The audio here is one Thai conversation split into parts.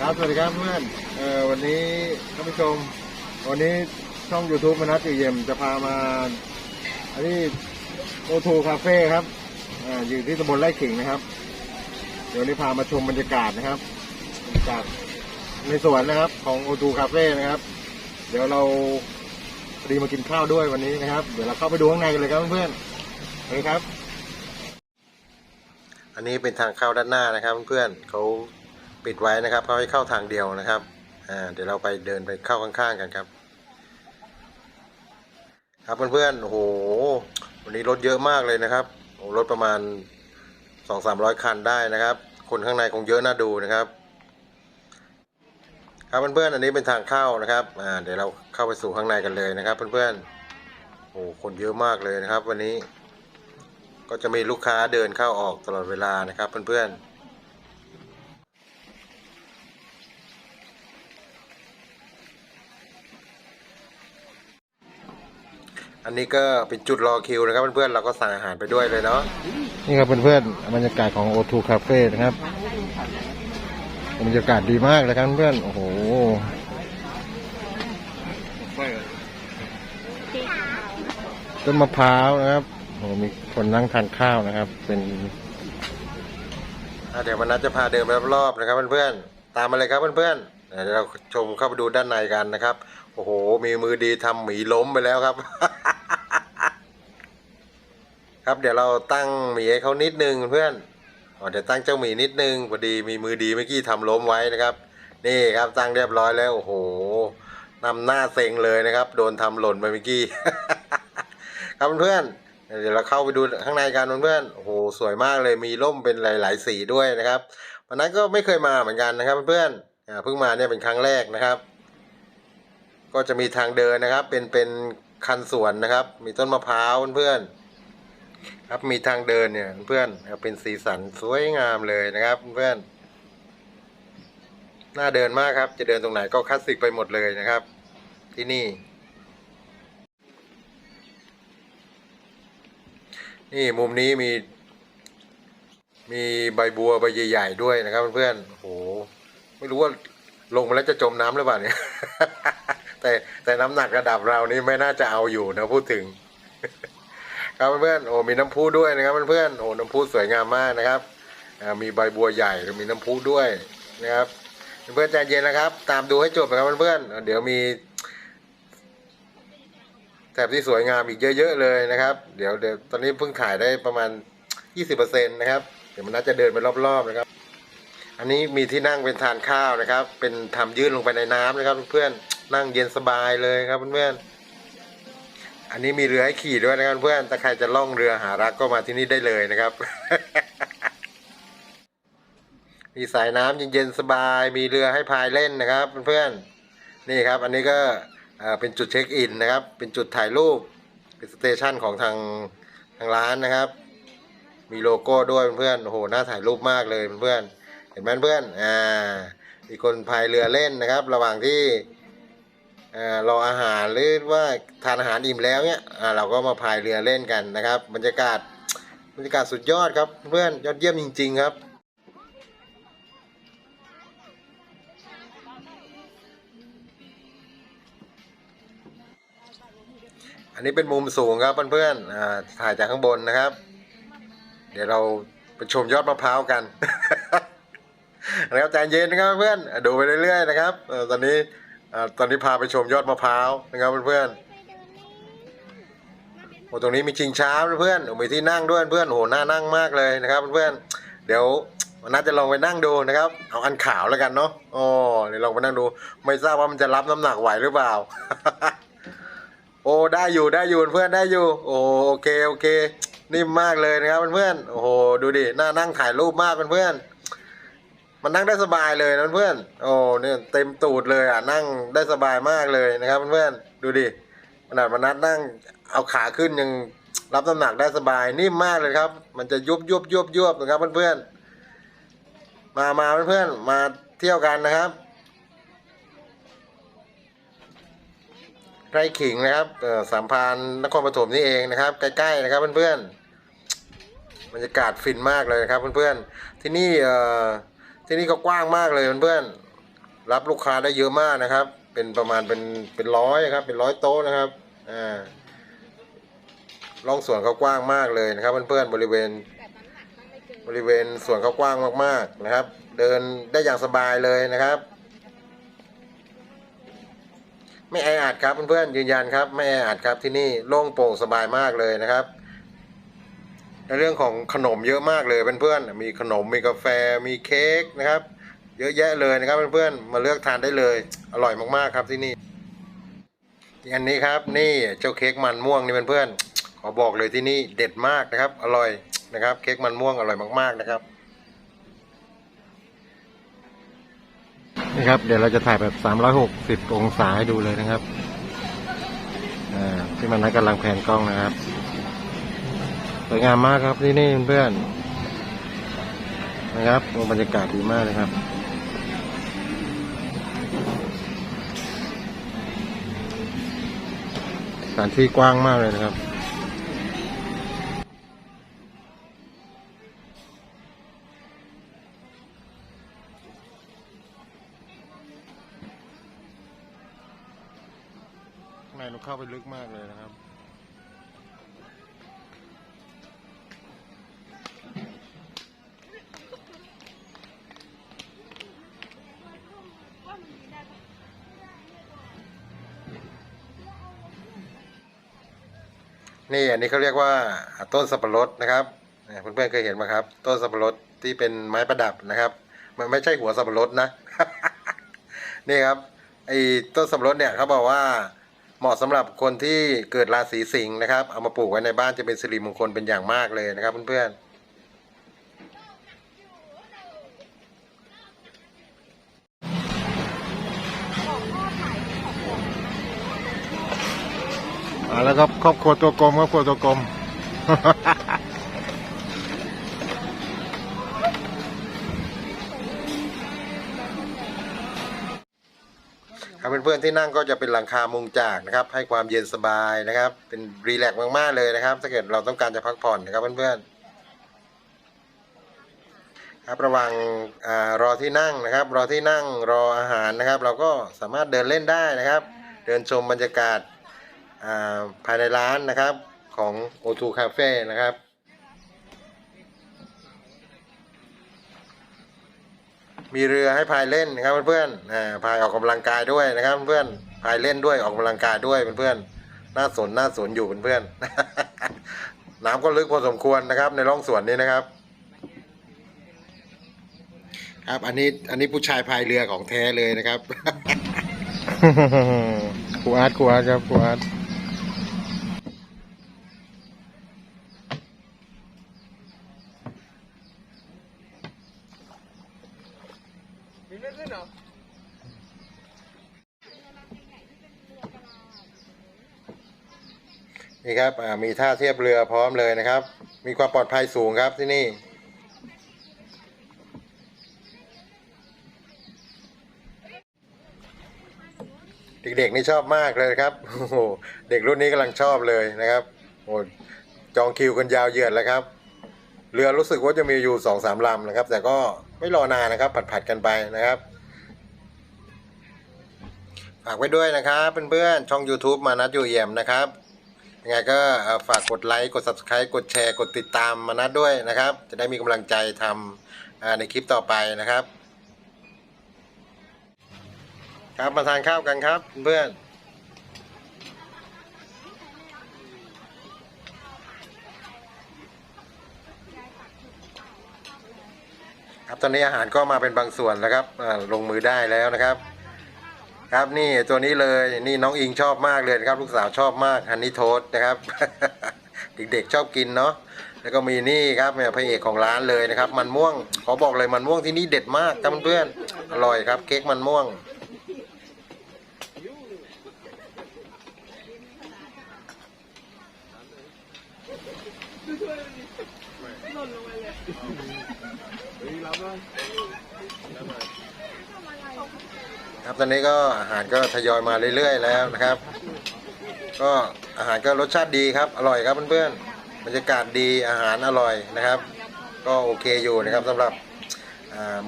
ครับสวัสดีครับเพื่อนเอ่อวันนี้ท่านผู้ชม วันนี้ช่อง YouTube มนัสติเยี่ยมจะพามา อันนี้โอทูคาเฟ่ครับอ่าอยู่ที่ตำบลไร่ขิงนะครับ เดี๋ยวนี้พามาชมบรรยากาศนะครับบรรยากาศในสวนนะครับ ของโอทูคาเฟ่นะครับ เดี๋ยวเราพอดีมากินข้าวด้วยวันนี้นะครับ เดี๋ยวเราเข้าไปดูข้างในกันเลยครับเพื่อนๆไปครับ อันนี้เป็นทางเข้าด้านหน้านะครับ เพื่อนๆเขา ปิดไว้นะครับเขาให้เข้าทางเดียวนะครับอ่าเดี๋ยวเราไปเดินไปเข้าข้างๆกันครับ ครับเพื่อนๆโอ้โหวันนี้รถเยอะมากเลยนะครับโอ้รถประมาณสองสามร้อยคันได้นะครับ คนข้างในคงเยอะน่าดูนะครับ ครับเพื่อนๆอันนี้เป็นทางเข้านะครับอ่าเดี๋ยวเราเข้าไปสู่ข้างในกันเลยนะครับ เพื่อนๆโอ้คนเยอะมากเลยนะครับ วันนี้ก็จะมีลูกค้าเดินเข้าออกตลอดเวลานะครับ เพื่อนๆ อันนี้ก็เป็นจุดรอคิวนะครับเพื่อนๆเราก็สั่งอาหารไปด้วยเลยเนาะนี่ครับเพื่อนๆบรรยากาศของ O2 Cafe นะครับบรรยากาศดีมากเลยครับเพื่อนๆโอ้โหต้นมะพร้าวนะครับโอ้โหมีคนนั่งทานข้าวนะครับ เป็นอะเดี๋ยววันนัดจะพาเดินไปรอบๆนะครับเพื่อนๆตามมาเลยครับเพื่อนๆเดี๋ยวเราชมเข้าไปดูด้านในกันนะครับ โอ้โห มีมือดีทำหมีล้มไปแล้วครับ ครับเดี๋ยวเราตั้งหมีให้เขานิดนึงเพื่อนอ๋อเดี๋ยวตั้งเจ้าหมีนิดนึงพอดีมีมือดีเมื่อกี้ทำล้มไว้นะครับ นี่ครับตั้งเรียบร้อยแล้วโอ้โหนำหน้าเซ็งเลยนะครับ โดนทำหล่นไปเมื่อกี้ครับเพื่อนเดี๋ยวเราเข้าไปดูข้างในกันเพื่อนโอ้โหสวยมากเลยมีร่มเป็นหลาย ๆ สีด้วยนะครับวันนั้นก็ไม่เคยมาเหมือนกันนะครับเพื่อนเพิ่งมาเนี่ยเป็นครั้งแรกนะครับ ก็จะมีทางเดินนะครับ เป็นเป็นคันสวนนะครับ มีต้นมะพร้าวเพื่อนๆ ครับมีทางเดินเนี่ยเพื่อนเป็นสีสันสวยงามเลยนะครับเพื่อนน่าเดินมากครับ จะเดินตรงไหนก็คลาสสิกไปหมดเลยนะครับ ที่นี่ นี่มุมนี้มี มีใบบัวใบใหญ่ๆด้วยนะครับเพื่อนโอ้โหไม่รู้ว่าลงมาแล้วจะจมน้ำหรือเปล่าเนี่ยแต่แต่น้ำหนักระดับเรานี่ไม่น่าจะเอาอยู่นะพูดถึง ครับเพื่อนๆโอ้มีน้ำพุด้วยนะครับเพื่อนๆโอ้น้ำพุสวยงามมากนะครับมีใบบัวใหญ่แล้วมีน้ำพุด้วยนะครับเพื่อนใจเย็นนะครับ ตามดูให้จบนะครับเพื่อนๆเดี๋ยวมีแถบที่สวยงามอีกเยอะ ๆ เลยนะครับ เดี๋ยวเดี๋ยวตอนนี้เพิ่งถ่ายได้ประมาณ 20%นะครับ เดี๋ยวมันน่าจะเดินไปรอบๆนะครับ อันนี้มีที่นั่งเป็นทานข้าวนะครับ เป็นทำยื่นลงไปในน้ำนะครับ เพื่อนๆนั่งเย็นสบายเลยครับเพื่อนๆ อันนี้มีเรือให้ขี่ด้วยนะครับเพื่อนถ้าใครจะล่องเรือหารักก็มาที่นี่ได้เลยนะครับ มีสายน้ำเย็นๆสบาย มีเรือให้พายเล่นนะครับเพื่อนๆนี่ครับ อันนี้ก็เป็นจุดเช็คอินนะครับ เป็นจุดถ่ายรูปเป็นสเตชันของทางทางร้านนะครับ มีโลโก้ด้วยเพื่อนๆโอ้โหน่าถ่ายรูปมากเลยเพื่อนๆเห็นไหมเพื่อนอ่ามีคนพายเรือเล่นนะครับ ระหว่างที่ รออาหารหรือว่าทานอาหารอิ่มแล้วเนี่ยเราก็มาพายเรือเล่นกันนะครับ บรรยากาศบรรยากาศสุดยอดครับเพื่อนยอดเยี่ยมจริง ๆ ครับอันนี้เป็นมุมสูงครับเพื่อนๆถ่ายจากข้างบนนะครับ เดี๋ยวเราไปชมยอดมะพร้าวกันนะครับใจเย็นนะครับเพื่อนดูไปเรื่อยๆนะครับตอนนี้ อ่าตอนนี้พาไปชมยอดมะพร้าวนะครับเพื่อนๆโอ้ตรงนี้มีชิงช้าเพื่อนๆโอ้มีที่นั่งด้วยเพื่อนโอ้โหน่านั่งมากเลยนะครับเพื่อนๆเดี๋ยววันนัดจะลองไปนั่งดูนะครับ เอาอันขาวแล้วกันเนาะอ๋อเดี๋ยวลองไปนั่งดู ไม่ทราบว่ามันจะรับน้ำหนักไหวหรือเปล่า โอ้ได้อยู่ได้อยู่เพื่อนได้อยู่ โอ้โอเคโอเคนิ่มมากเลยนะครับเพื่อนๆโอ้โหดูดิน่านั่งถ่ายรูปมากเพื่อนๆ มันนั่งได้สบายเลยนะเพื่อนโอ้เนี่ยเต็มตูดเลยอะนั่งได้สบายมากเลยนะครับเพื่อนดูดิขนาดมันนัดนั่งเอาขาขึ้นยังรับน้ำหนักได้สบายนิ่มมากเลยครับ มันจะยุบยุบยุบยุบนะครับเพื่อนๆมามาเพื่อนๆมาเที่ยวกันนะครับไร่ขิงนะครับอ่อสามพานนครปฐมนี่เองนะครับ ใกล้ๆนะครับเพื่อนๆบรรยากาศฟินมากเลยนะครับเพื่อนๆที่นี่เอ่อ ที่นี่ก็กว้างมากเลยเพื่อนรับลูกค้าได้เยอะมากนะครับ เป็นประมาณเป็นเป็นร้อยครับ เป็นร้อยโต๊ะนะครับอ่าร่องสวนเขากว้างมากเลยนะครับ เพื่อนๆบริเวณ บริเวณสวนเขากว้างมากๆนะครับ เดินได้อย่างสบายเลยนะครับ ไม่แออัดครับเพื่อนๆยืนยันครับ ไม่แออัดครับที่นี่โล่งโปร่งสบายมากเลยนะครับ ในเรื่องของขนมเยอะมากเลยเพื่อนๆมีขนมมีกาแฟมีเค้กนะครับ เยอะแยะเลยนะครับเพื่อนๆมาเลือกทานได้เลย อร่อยมากๆครับที่นี่อันนี้ครับนี่เจ้าเค้กมันม่วงนี่เพื่อนๆขอบอกเลยที่นี่เด็ดมากนะครับ อร่อยนะครับ เค้กมันม่วงอร่อยมากๆนะครับนี่ครับเดี๋ยวเราจะถ่ายแบบ 360 องศาให้ดูเลยนะครับอ่าที่มันนัดกำลังแผนกล้องนะครับ สวยงามมากครับที่นี่เพื่อนๆนะครับบรรยากาศดีมากเลยครับสถานที่กว้างมากเลยนะครับข้างในเราเข้าไปลึกมากเลยนะครับ นี่อันนี้เขาเรียกว่าต้นสับปะรดนะครับเพื่อนๆเคยเห็นไหมครับ ต้นสับปะรดที่เป็นไม้ประดับนะครับ มันไม่ใช่หัวสับปะรดนะ นี่ครับไอ้ต้นสับปะรดเนี่ยเขาบอกว่าเหมาะสำหรับคนที่เกิดราศีสิงห์นะครับ เอามาปลูกไว้ในบ้านจะเป็นสิริมงคลเป็นอย่างมากเลยนะครับเพื่อนๆ เอาแล้วครับครอบครัวตัวกลมครอบครัวตัวกลมครับเพื่อนๆที่นั่งก็จะเป็นหลังคามุงจากนะครับ ให้ความเย็นสบายนะครับ เป็นรีแลกซ์มากๆเลยนะครับ ถ้าเกิดเราต้องการจะพักผ่อนนะครับเพื่อนๆครับระว่างอรอที่นั่งนะครับ รอที่นั่งรออาหารนะครับ เราก็สามารถเดินเล่นได้นะครับ เดินชมบรรยากาศ ภายในร้านนะครับของ O2 Cafe นะครับ มีเรือให้พายเล่นนะครับเพื่อนๆพายออกกำลังกายด้วยนะครับเพื่อนๆพายเล่นด้วยออกกำลังกายด้วยเพื่อนๆน่าสนน่าสนอยู่เพื่อนๆน้ำก็ลึกพอสมควรนะครับ ในร่องสวนนี้นะครับ ครับอันนี้อันนี้ผู้ชายพายเรือของแท้เลยนะครับครูอาร์ตครูอาร์ตครับครูอาร์ต มีเลือดขึ้นเหรอนี่ครับมีท่าเทียบเรือพร้อมเลยนะครับ มีความปลอดภัยสูงครับที่นี่เด็กๆนี่ชอบมากเลยครับโอ้โหเด็กรุ่นนี้กำลังชอบเลยนะครับโอ้จองคิวกันยาวเหยียดแล้วครับ เรือรู้สึกว่าจะมีอยู่สองสามลำนะครับ แต่ก็ ไม่รอนานนะครับ ผัดๆกันไปนะครับฝากไว้ด้วยนะครับเพื่อนๆช่อง YouTube มานัดอยู่เอี่ยมนะครับยังไงก็ฝากกดไลค์กด Subscribe กดแชร์ กดติดตามมานัดด้วยนะครับ จะได้มีกำลังใจทำในคลิปต่อไปนะครับ ครับมาทานข้าวกันครับเพื่อน ครับตอนนี้อาหารก็มาเป็นบางส่วนแล้วครับลงมือได้แล้วนะครับ ครับนี่ตัวนี้เลยนี่น้องอิงชอบมากเลยนะครับลูกสาวชอบมากฮันนี่โทสนะครับ เด็กๆชอบกินเนาะแล้วก็มีนี่ครับเนี่ยพระเอกของร้านเลยนะครับ มันม่วงขอบอกเลยมันม่วงที่นี่เด็ดมากครับเพื่อนอร่อยครับ เค้กมันม่วงหล่นลงไปเลย ครับตอนนี้ก็อาหารก็ทยอยมาเรื่อย ๆ แล้วนะครับ ก็อาหารก็รสชาติดีครับอร่อยครับเพื่อนๆบรรยากาศดีอาหารอร่อยนะครับ ก็โอเคอยู่นะครับสำหรับ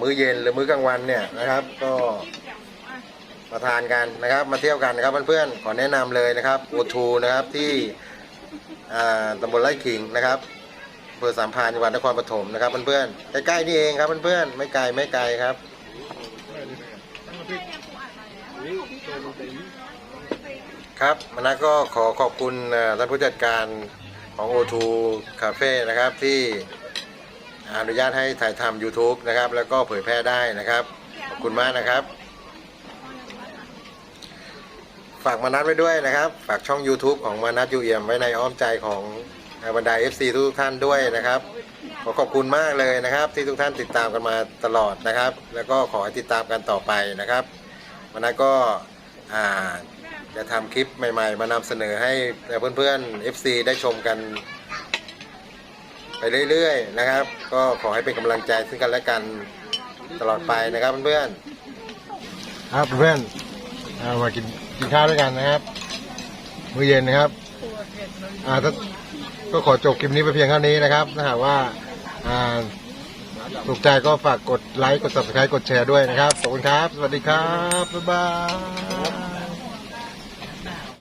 มื้อเย็นหรือมื้อกลางวันเนี่ยนะครับ ก็มาทานกันนะครับ มาเที่ยวกันนะครับเพื่อนๆขอแนะนำเลยนะครับโอทูนะครับที่อ่าตำบลไร่ขิงนะครับ เภอสามพานจังหวัดนครปฐมนะครับเพื่อนๆ ใกล้ๆนี่เองครับเพื่อนๆ ไม่ไกลไม่ไกลครับ ครับมานะก็ขอขอบคุณท่านผู้จัดการของ O2 Cafe นะครับที่อนุญาตให้ถ่ายทำ YouTube นะครับ แล้วก็เผยแพร่ได้นะครับ ขอบคุณมากนะครับ ฝากมานัดไว้ด้วยนะครับ ฝากช่อง YouTube ของมานัดยูเอียมไว้ในอ้อมใจของ บรรดา FC ทุกท่านด้วยนะครับขอขอบคุณมากเลยนะครับ ที่ทุกท่านติดตามกันมาตลอดนะครับ แล้วก็ขอให้ติดตามกันต่อไปนะครับมานัดก็จะทำคลิปใหม่ ๆ มานำเสนอให้เพื่อนๆ FC ได้ชมกันไปเรื่อยๆนะครับ ก็ขอให้เป็นกำลังใจซึ่งกันและกันตลอดไปนะครับเพื่อนๆครับเพื่อนมากินกินข้าวด้วยกันนะครับมื้อเย็นนะครับ อ่าถ้าก็ขอจบคลิปนี้ไปเพียงเท่านี้นะครับถ้าหากว่าอ่าถูกใจก็ฝากกดไลค์กด subscribe กดแชร์ด้วยนะครับขอบคุณครับ สวัสดีครับ บ๊ายบาย